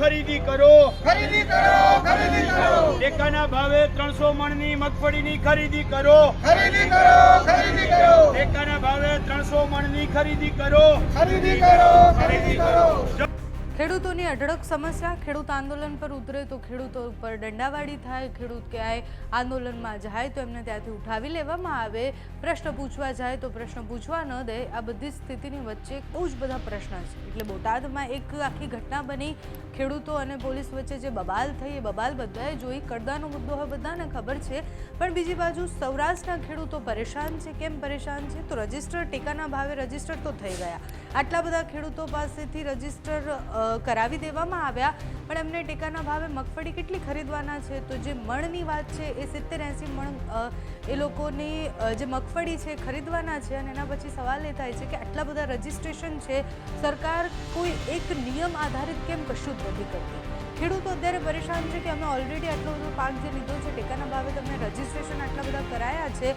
ખરીદી કરો. ખરીદી કરો ખરીદી કરો. ટેકાના ભાવે ત્રણસો મણની મગફળીની ખરીદી કરો. ખરીદી કરો ખરીદી કરો. ટેકાના ભાવે ત્રણસો મણની ખરીદી કરો. ખરીદી કરો ખરીદી કરો. ખેડૂતોની અઢળક સમસ્યા, ખેડૂત આંદોલન પર ઉતરે તો ખેડૂતો ઉપર દંડાવાળી થાય, ખેડૂત ક્યાંય આંદોલનમાં જાય તો એમને ત્યાંથી ઉઠાવી લેવામાં આવે. પ્રશ્ન પૂછવા જાય તો પ્રશ્ન પૂછવા ન દે. આ બધી સ્થિતિની વચ્ચે બહુ જ બધા પ્રશ્ન છે. એટલે બોટાદમાં એક આખી ઘટના બની. ખેડૂતો અને પોલીસ વચ્ચે જે બબાલ થઈ એ બબાલ બધાએ જોઈ. કડદાનો મુદ્દો હવે બધાને ખબર છે. પણ બીજી બાજુ સૌરાષ્ટ્રના ખેડૂતો પરેશાન છે. કેમ પરેશાન છે? તો રજિસ્ટર, ટેકાના ભાવે રજિસ્ટર તો થઈ ગયા. આટલા બધા ખેડૂતો પાસેથી રજિસ્ટર કરાવી દેવામાં આવ્યા, પણ એમને ટેકાના ભાવે મગફળી કેટલી ખરીદવાના છે? તો જે મણની વાત છે એ સિત્તેર એંસી મણ એ લોકોની જે મગફળી છે ખરીદવાના છે અને એના પછી સવાલ એ થાય છે કે આટલા બધા રજીસ્ટ્રેશન છે, સરકાર કોઈ એક નિયમ આધારિત કેમ કશું જ નથી કરતી? ખેડૂતો અત્યારે પરેશાન છે કે અમે ઓલરેડી આટલો બધો પાક જે લીધો છે, ટેકાના ભાવે તમે રજિસ્ટ્રેશન આટલા બધા કરાયા છે.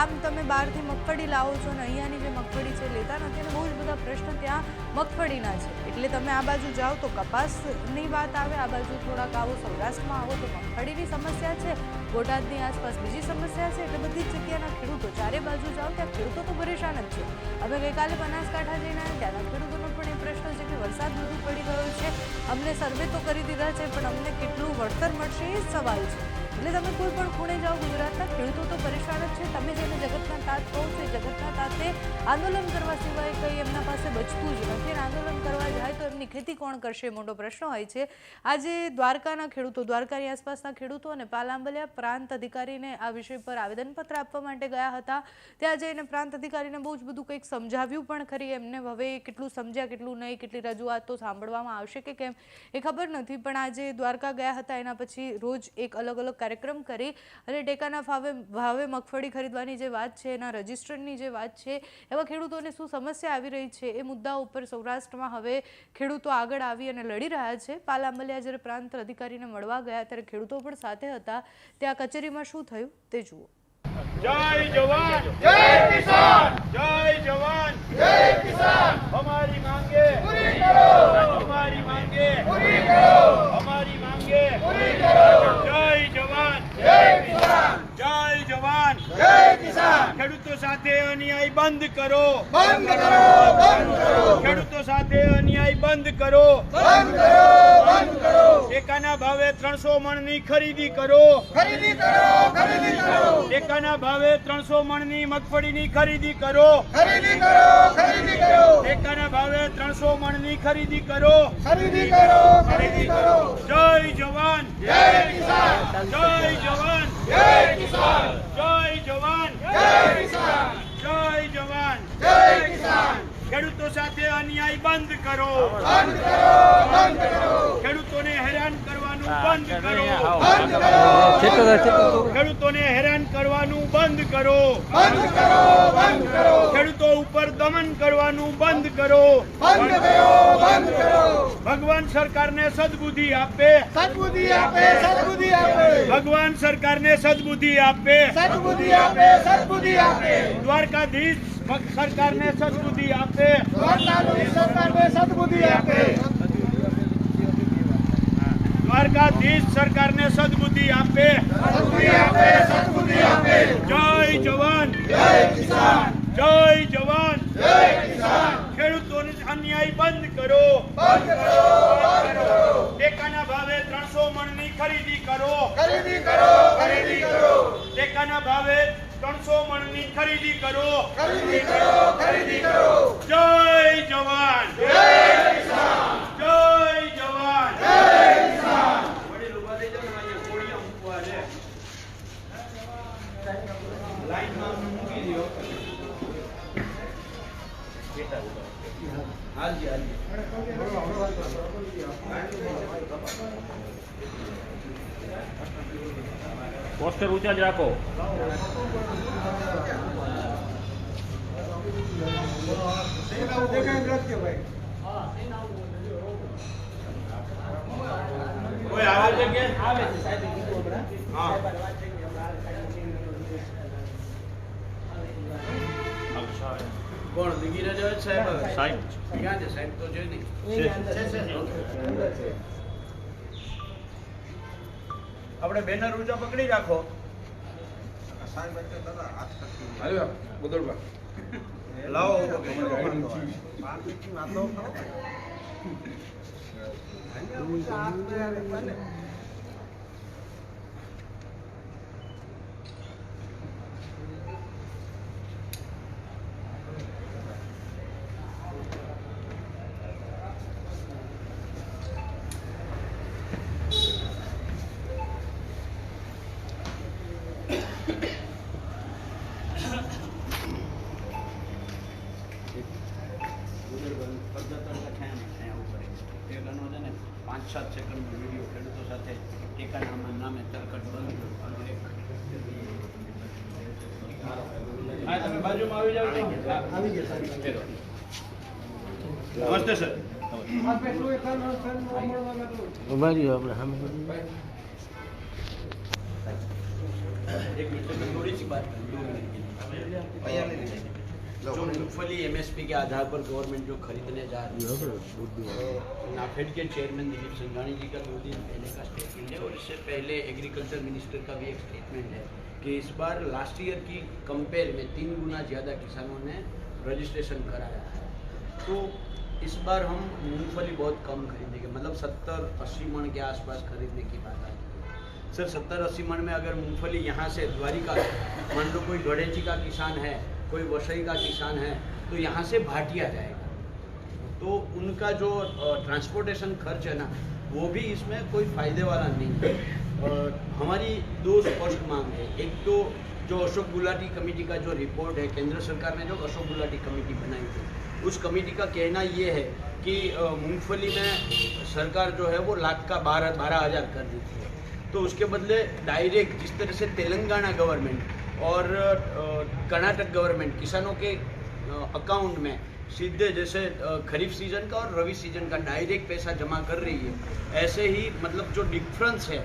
આમ તમે બહારથી મગફળી લાવો છો અને અહીંયાની જે મગફળી છે, લેતા નથી અને બહુ જ બધા પ્રશ્ન ત્યાં મગફળીના છે. એટલે તમે આ બાજુ જાઓ તો કપાસની વાત આવે, આ બાજુ થોડાક આવો સૌરાષ્ટ્રમાં આવો તો મગફળીની સમસ્યા છે. બોટાદની આસપાસ બીજી સમસ્યા છે એટલે બધી જગ્યાના ખેડૂતો ચારે બાજુ જાઓ ત્યાં ખેડૂતો તો પરેશાન જ છે. હવે ગઈકાલે બનાસકાંઠા જઈને ત્યાંના ખેડૂતોનો પણ એ પ્રશ્ન છે કે વરસાદ વધુ પડી ગયો છે. અમને સર્વે તો કરી દીધા છે પણ અમને કેટલું વળતર મળશે એ સવાલ છે. એટલે તમે કોઈ પણ ખૂણે જાઓ ગુજરાતના ખેડૂતો તો પરેશાન જ છે. તમે જેને જગતના તાત કહો છો એ જગતના તાતે આંદોલન કરવા સિવાય કંઈ એમના પાસે બચતું જ નથી. અને આંદોલન કરવા જાય તો એમની ખેતી કોણ કરશે મોટો પ્રશ્ન હોય છે. આજે દ્વારકાના ખેડૂતો, દ્વારકાની આસપાસના ખેડૂતો અને પાલાંબલિયા પ્રાંત અધિકારીને આ વિષય પર આવેદનપત્ર આપવા માટે ગયા હતા. ત્યાં જઈને પ્રાંત અધિકારીને બહુ જ બધું કંઈક સમજાવ્યું પણ ખરી. એમને હવે કેટલું સમજ્યા, કેટલું નહીં, કેટલી રજૂઆતો સાંભળવામાં આવશે કે કેમ એ ખબર નથી. પણ આજે દ્વારકા ગયા હતા, એના પછી રોજ એક અલગ અલગ કાર્યક્રમ કરી. અને ટેકાના ભાવે ભાવે મગફળી ખરીદવાની જે વાત છે, એના રજિસ્ટરની જે વાત છે એમાં ખેડૂતોને શું સમસ્યા આવી રહી છે એ મુદ્દા ઉપર સૌરાષ્ટ્રમાં હવે ખેડૂતો આગળ આવી અને લડી રહ્યા છે. પાલાંબલિયા જ્યારે પ્રાંત અધિકારીને મળવા ગયા ત્યારે ખેડૂતો પણ સાથે હતા. ત્યાં કચેરીમાં શું થયું તે જુઓ. જય જવાન! જય કિસાન જય જવાન જય કિસાન અમારી માંગે પૂરી કરો અમારી માંગે પૂરી કરો અમારી માંગે પૂરી કરો જય જવાન જય કિસાન જય જવાન જય કિસાન ખેડૂતો સાથે અન્યાય બંધ કરો. બંધ કરો બંધ કરો. ખેડૂતો સાથે અન્યાય બંધ કરો. બંધ કરો બંધ કરો. ટેકાના ભાવે ત્રણસો મણની ખરીદી કરો. ખરીદી કરો ખરીદી કરો. ટેકાના ભાવે ત્રણસો મણની મગફળીની ખરીદી કરો. ખરીદી કરો ખરીદી કરો. ટેકાના ભાવે ત્રણસો મણની ખરીદી કરો. ખરીદી કરો ખરીદી કરો. જય જવાન. જય કિસાન. જય જવાન. જય કિસાન. જય જય કિસાન. જય જવાન. જય કિસાન. ખેડૂતો સાથે અન્યાય બંધ કરો. બંધ કરો બંધ કરો. ખેડૂતોને હેરાન કરવાનું બંધ કરો. ખેડૂતોને હેરાન કરવાનું બંધ કરો. બંધ કરો બંધ કરો. ખેડૂતો ઉપર દમન કરવાનું બંધ કરો. બંધ કરો બંધ કરો. ભગવાન સરકારને સદબુદ્ધિ આપે. સદબુદ્ધિ આપે સદબુદ્ધિ આપે. ભગવાન સરકારને સદબુદ્ધિ આપે. સદબુદ્ધિ આપે સદબુદ્ધિ આપે. દ્વારકાધીશ સરકારને સદબુદ્ધિ આપે. સરકાર સરકારને સદબુદ્ધિ આપે. દ્વારકાધીશ સરકારને સદબુદ્ધિ આપે. સદબુદ્ધિ આપે સદબુદ્ધિ આપે. જય જવાન. જય કિસાન. જય જવાન. જય કિસાન. ખેડૂતોને અન્યાય બંધ કરો. બંધ કરો બંધ કરો. ટેકાના ભાવે ત્રણસો મણની ખરીદી કરો. ખરીદી કરો ખરીદી કરો. ટેકાના ભાવે ત્રણસો મણની ખરીદી કરો. ખરીદી કરો ખરીદી કરો. જય જવાન. જય કિસાન જય જવાન જય કિસાન વડીલ ઊભા થઈ જાઓ ને અહીંયા કોળિયા મૂકવા છે લાઈનમાં અમને મૂકી દ્યો. હાલજી, હાલજી. પોસ્ટર ઊંચા જ રાખો. કોઈ આવે છે કે? હા. કોણ દિગી રજા સાહેબ સાહેબ. ક્યાં છે સાહેબ તો જોઈ નહીં. છે. છે, છે. આપણે બેનર ઊંચા પકડી રાખો. લાવો ઊભો હા તમે બાજુમાં આવી જાઓ તો. નમસ્તે સર एक मिनट में थोड़ी सी बात करूं, दो मिनट के लिए। जो मूंगफली एमएसपी के आधार पर गवर्नमेंट जो खरीदने जा रही है नाफेड के चेयरमैन दिलीप संघानी जी का दो दिन पहले का स्टेटमेंट है और इससे पहले एग्रीकल्चर मिनिस्टर का भी एक स्टेटमेंट है कि इस बार लास्ट ईयर की कंपेयर में तीन गुना ज़्यादा किसानों ने रजिस्ट्रेशन कराया है। तो इस बार हम मूंगफली बहुत कम खरीदेंगे मतलब सत्तर अस्सी मन के आसपास खरीदने की बात आई है। सर, सत्तर अस्सी मन में अगर मूंगफली यहाँ से द्वारिका, मान लो कोई गणेश का किसान है, कोई वसई का किसान है तो यहाँ से भाटिया जाएगा। तो उनका जो ट्रांसपोर्टेशन खर्च है ना, वो भी इसमें कोई फ़ायदे वाला नहीं है। अ, हमारी दो स्पष्ट मांग है। एक तो जो अशोक गुलाटी कमेटी का जो रिपोर्ट है केंद्र सरकार ने जो अशोक गुलाटी कमेटी बनाई थी उस कमेटी का कहना ये है कि मूंगफली में सरकार जो है वो लाख का बारह बारह हज़ार कर देती है तो उसके बदले डायरेक्ट जिस तरह से तेलंगाना गवर्नमेंट और कर्नाटक गवर्नमेंट किसानों के अकाउंट में सीधे जैसे खरीफ सीज़न का और रवि सीज़न का डायरेक्ट पैसा जमा कर रही है। ऐसे ही मतलब जो डिफरेंस है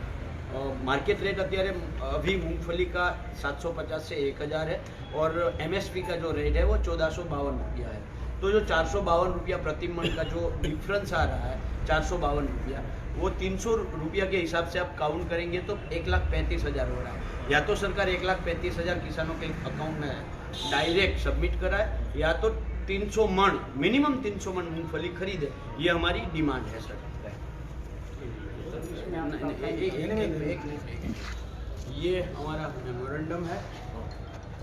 मार्केट रेट અત્યારે अभी मूंगफली का 750 से 1000 है और एमएसपी का जो रेट है वो चौदह सौ बावन रुपया है तो जो चार सौ बावन रुपया प्रति मन का जो डिफरेंस आ रहा है चार सौ बावन रुपया वो तीन सौ रुपया के हिसाब से आप काउंट करेंगे तो एक लाख पैंतीस हज़ार हो रहा है या तो सरकार एक लाख पैंतीस हज़ार किसानों के अकाउंट में डायरेक्ट सबमिट कराए या तो तीन सौ मन मिनिमम तीन सौ मन मूंगफली खरीदे ये हमारी डिमांड है सर ये हमारा मेमोरेंडम है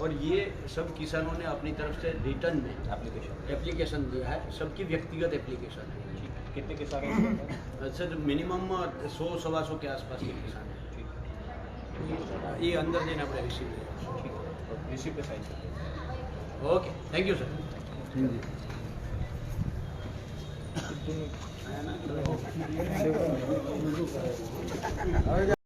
और ये सब किसानों ने अपनी तरफ़ से रिटर्न में एप्लीकेशन एप्लीकेशन दिया है। सबकी व्यक्तिगत एप्लीकेशन है। कितने किसान सर मिनिमम सौ सवा सौ के आसपास के किसान हैं। ये अंदर देना पड़े रिसीव रिसीप्ट पे sign okay thank you sir sir